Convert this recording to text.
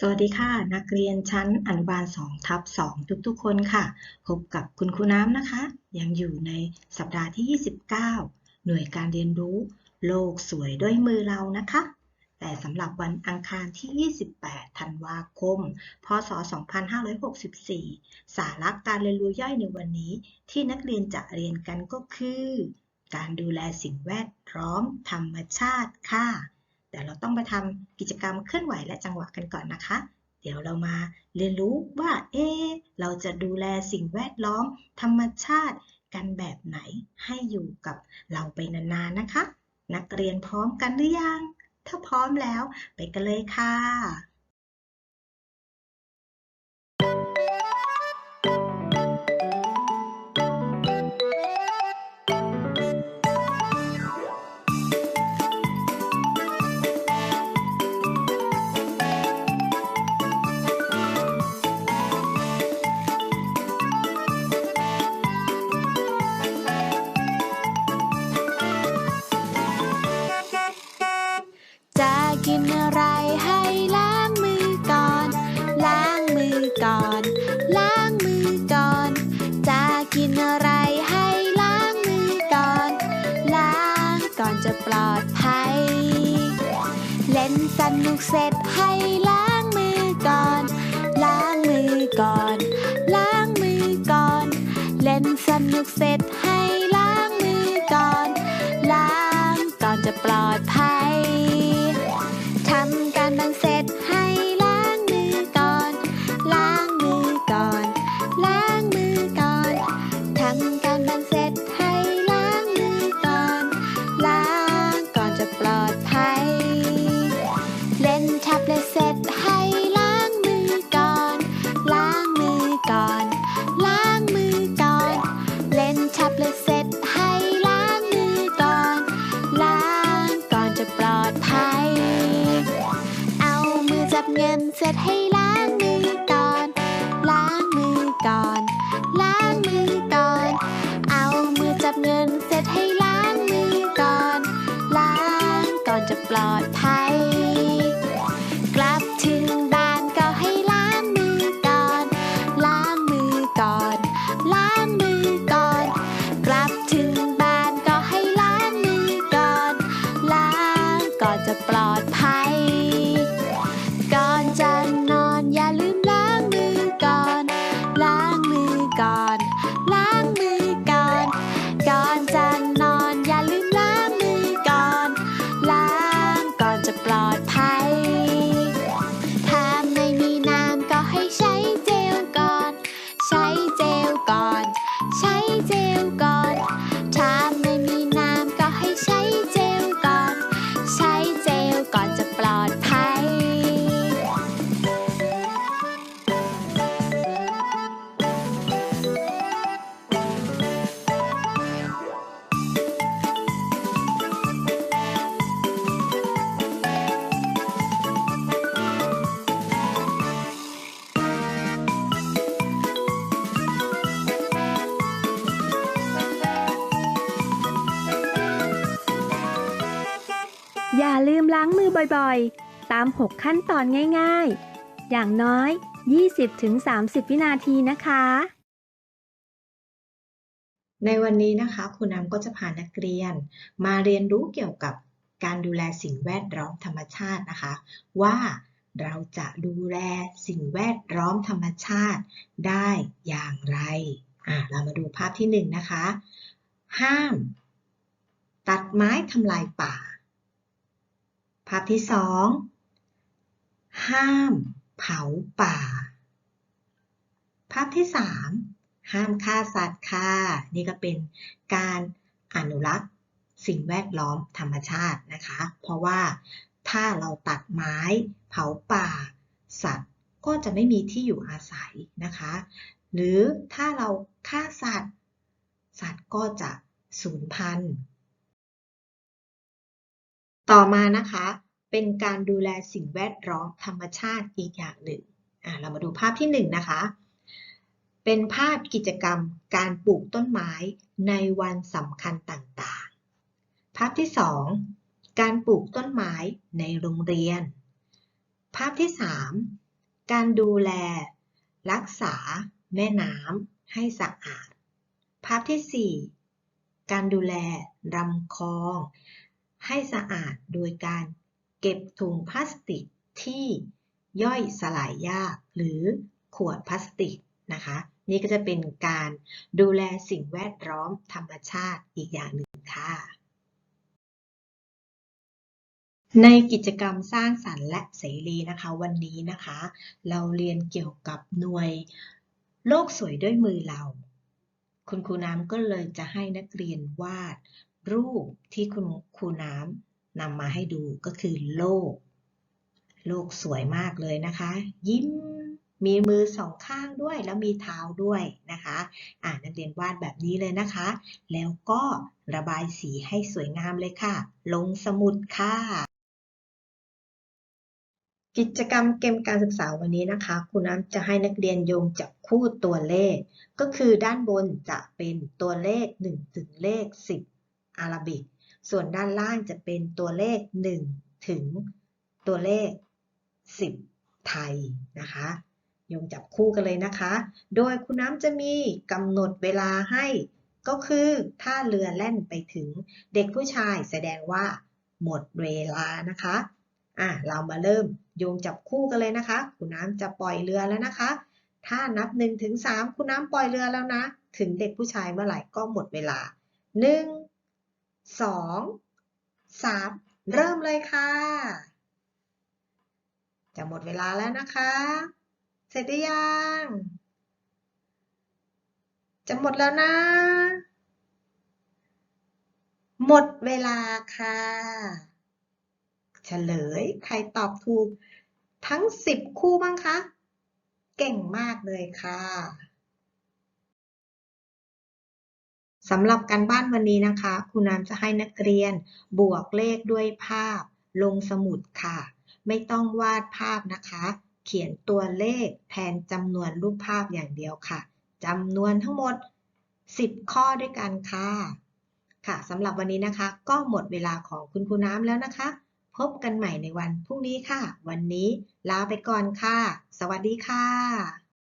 สวัสดีค่ะ นักเรียนชั้นอนุบาล2ทับ2ทุกๆ คนค่ะ พบกับคุณครูน้ำนะคะ ยังอยู่ในสัปดาห์ที่ 29 หน่วยการเรียนรู้ โลกสวยด้วยมือเรานะคะ แต่สำหรับวันอังคารที่ 28 ธันวาคม พศ 2564 สาระการเรียนรู้ย่อยในวันนี้ ที่นักเรียนจะเรียนกันก็คือ การดูแลสิ่งแวดล้อมธรรมชาติค่ะ แต่เราต้องไปทำกิจกรรมเคลื่อนไหวและจังหวะกันก่อนนะคะ เดี๋ยวเรามาเรียนรู้ว่า เอ๊เราจะดูแลสิ่งแวดล้อม ธรรมชาติกันแบบไหนให้อยู่กับเราไปนานๆนะคะ นักเรียนพร้อมกันหรือยัง ถ้าพร้อมแล้วไปกันเลยค่ะ กินอะไรให้ล้างมือก่อน ล้างมือก่อน ล้างมือก่อน จะกินอะไรให้ล้างมือก่อน ล้างก่อนจะปลอดภัย เล่นสนุกเสร็จให้ล้างมือก่อน ล้างมือก่อน ล้างมือก่อน เล่นสนุกเสร็จ เงินเสร็จให้ล้างมือก่อน ล้างมือก่อน ล้างมือก่อน เอามือจับเงินเสร็จให้ล้างมือก่อน ล้างก่อนจะปลอด ล้ ล้างมือบ่อยๆ ตาม 6 ขั้นตอนง่ายๆ อย่างน้อย 20-30 วินาทีนะคะ ในวันนี้นะคะครูน้ำก็จะพานักเรียน มาเรียนรู้เกี่ยวกับการดูแลสิ่งแวดล้อมธรรมชาตินะคะ ว่าเราจะดูแลสิ่งแวดล้อมธรรมชาติได้อย่างไรอะเรามาดูภาพที่หนึ่งนะคะ ห้าม ตัดไม้ทำลายป่า ภาพที่สองห้ามเผาป่า ภาพที่สามห้ามฆ่าสัตว์ค่ะ นี่ก็เป็นการอนุรักษ์สิ่งแวดล้อมธรรมชาตินะคะ เพราะว่าถ้าเราตัดไม้เผาป่า สัตว์ก็จะไม่มีที่อยู่อาศัยนะคะ หรือถ้าเราฆ่าสัตว์ สัตว์ก็จะสูญพันธุ์ ต่อมานะคะ เป็นการดูแลสิ่งแวดล้อมธรรมชาติอีกอย่างหนึ่งเรามาดูภาพที่หนึ่งนะคะ เป็นภาพกิจกรรมการปลูกต้นไม้ในวันสำคัญต่างๆ ภาพที่สองการปลูกต้นไม้ในโรงเรียน ภาพที่สามการดูแล รักษา แม่น้ำให้สะอาด ภาพที่ 4 การดูแลลำคลอง ให้สะอาดโดยการ เก็บถุงพลาสติกที่ย่อยสลายยาก หรือขวดพลาสติกนะคะ นี่ก็จะเป็นการดูแลสิ่งแวดล้อมธรรมชาติอีกอย่างหนึ่งค่ะ ในกิจกรรมสร้างสรรค์และเสรีนะคะ วันนี้นะคะ เราเรียนเกี่ยวกับหน่วยโลกสวยด้วยมือเรา คุณครูน้ำก็เลยจะให้นักเรียนวาดรูปที่คุณครูน้ำ นำมาให้ดูก็คือโลก โลกสวยมากเลยนะคะ ยิ้มมีมือสองข้างด้วยแล้วมีเท้าด้วยนะคะ อ่านักเรียนวาดแบบนี้เลยนะคะ แล้วก็ระบายสีให้สวยงามเลยค่ะ ลงสมุดค่ะ กิจกรรมเกมการศึกษาวันนี้นะคะครูน้ำจะให้นักเรียนโยงจับคู่ตัวเลข ก็คือด้านบนจะเป็นตัวเลข1ถึงเลข 10 อาราบิก ส่วนด้านล่างจะเป็นตัวเลข 1 ถึงตัวเลข 10 ไทยนะคะโยงจับคู่กันเลยนะคะ โดยคุณน้ำจะมีกำหนดเวลาให้ก็คือถ้าเรือแล่นไปถึงเด็กผู้ชายแสดงว่าหมดเวลานะคะอะเรามาเริ่มโยงจับคู่กันเลยนะคะ คุณน้ำจะปล่อยเรือแล้วนะคะ ถ้านับ1นถึงสคุณน้ำปล่อยเรือแล้วนะ ถึงเด็กผู้ชายเมื่อไหร่ก็หมดเวลา 1 2 3เริ่มเลยค่ะ จะหมดเวลาแล้วนะคะ เสร็จหรือยัง จะหมดแล้วนะ หมดเวลาค่ะ เฉลยใครตอบถูกทั้ง 10 คู่บ้างคะ เก่งมากเลยค่ะ สำหรับการบ้านวันนี้นะคะครูน้ำจะให้นักเรียนบวกเลขด้วยภาพ ลงสมุดค่ะ ไม่ต้องวาดภาพนะคะ เขียนตัวเลขแทนจำนวนรูปภาพอย่างเดียวค่ะจำนวนทั้งหมด 10 ข้อด้วยกันค่ะ ค่ะสำหรับวันนี้นะคะ ก็หมดเวลาของคุณครูน้ำแล้วนะคะ พบกันใหม่ในวันพรุ่งนี้ค่ะ วันนี้ลาไปก่อนค่ะ สวัสดีค่ะ